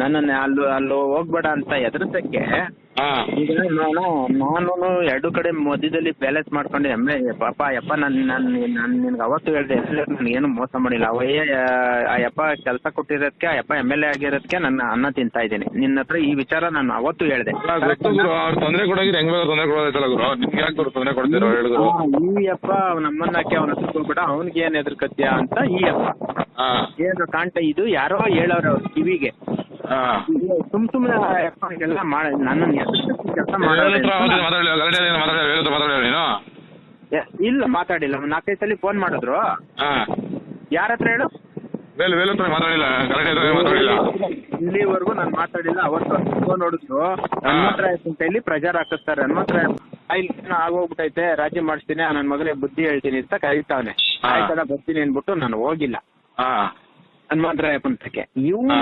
ನನ್ನನ್ನ ಅಲ್ಲಿ ಅಲ್ಲಿ ಹೋಗ್ಬೇಡ ಅಂತ ಎದುರಿಸಕ್ಕೆ ಈಗ ನಾನು ನಾನು ಎರಡು ಕಡೆ ಮಧ್ಯದಲ್ಲಿ ಬ್ಯಾಲೆನ್ಸ್ ಮಾಡ್ಕೊಂಡು ಎಮ್ಮೆ ಪಾಪ ಯಪ್ಪ ನನ್ ನನ್ ನಾನು ನಿನ್ಗೆ ಅವತ್ತು ಹೇಳ್ದೆ ನನ್ಗೆ ಏನು ಮೋಸ ಮಾಡಿಲ್ಲ. ಅವಯ್ಯ ಆ ಯಪ್ಪ ಕೆಲಸ ಕೊಟ್ಟಿರೋದಕ್ಕೆ ಆ ಯಪ್ಪ ಎಂ ಎಲ್ ಎ ಆಗಿರೋದಕ್ಕೆ ನನ್ನ ಅನ್ನ ತಿಂತಾ ಇದ್ದೀನಿ. ನಿನ್ನ ಹತ್ರ ಈ ವಿಚಾರ ನಾನು ಅವತ್ತು ಹೇಳ್ದೆ. ಗೊತ್ತು ಗುರು ಅವ್ರು ತೊಂದರೆ ಕೊಡೋಗಿದ್ರೆ ಹೆಂಗ್ ಬೇಕು ತೊಂದರೆ ಕೊಡೋದೈತಲ್ಲ ಗುರು. ನಿಮ್ಗೆ ಯಾಕೆ ಗುರು ತೊಂದರೆ ಕೊಡ್ತೀರೋ ಹೇಳಿದ್ರು ಈ ಯಪ್ಪ ನಮ್ಮನ್ನ ಹಾಕಿ ಅವನ ಹೋಗ್ಬೇಡ ಅವನಿಗೆ ಏನ್ ಎದುರ್ಕತ್ಯ ಅಂತ ಈ ಯಪ್ಪ. ಏನು ಕಾಣ್ತಾ ಇದು? ಯಾರೋ ಹೇಳೋರು ಅವ್ರ ಕಿವಿಗೆ. ಸುಮ್ ಸುಮ್ನೆ ಮಾಡ ನನ್ನ ಕೆಲಸ ಇಲ್ಲ ಮಾತಾಡಿಲ್ಲ. ನಾಲ್ಕೈದು ಸಲ ಫೋನ್ ಮಾಡಿದ್ರು. ಯಾರ ಹತ್ರ ಹೇಳು? ವೇಲು ವೇಲು ಹತ್ರ ಮಾತಾಡಿಲ್ಲ ಗಲಾಟೆ ಮಾತಾಡಿಲ್ಲ. ಇಲ್ಲಿವರೆಗೂ ನಾನು ಮಾತಾಡಿಲ್ಲ ಅವತ್ತು ಫೋನ್ ನೋಡಿದ್ರು ಹನುಮಂತರಾಯ ಅಂತ ಹೇಳಿ ಪ್ರಚಾರ ಹಾಕಿಸ್ತಾರೆ. ಹನುಮಂತರಾಯ ಇಲ್ಲಿ ಆಗೋಗ್ಬಿಟ್ಟೈತೆ ರಾಜಿ ಮಾಡಿಸ್ತೀನಿ ನನ್ನ ಮಗನಿಗೆ ಬುದ್ಧಿ ಹೇಳ್ತೀನಿ ಅಂತ ಕರೀತಾವನೆ. ಆಯ್ತಾ ಆಯ್ತಲ್ಲ ಬರ್ತೀನಿ ಅನ್ಬಿಟ್ಟು ನಾನು ಹೋಗಿಲ್ಲ. ಹನುಮಂತರಾಯ ಪಂಥಕ್ಕೆ ಇವ್ನು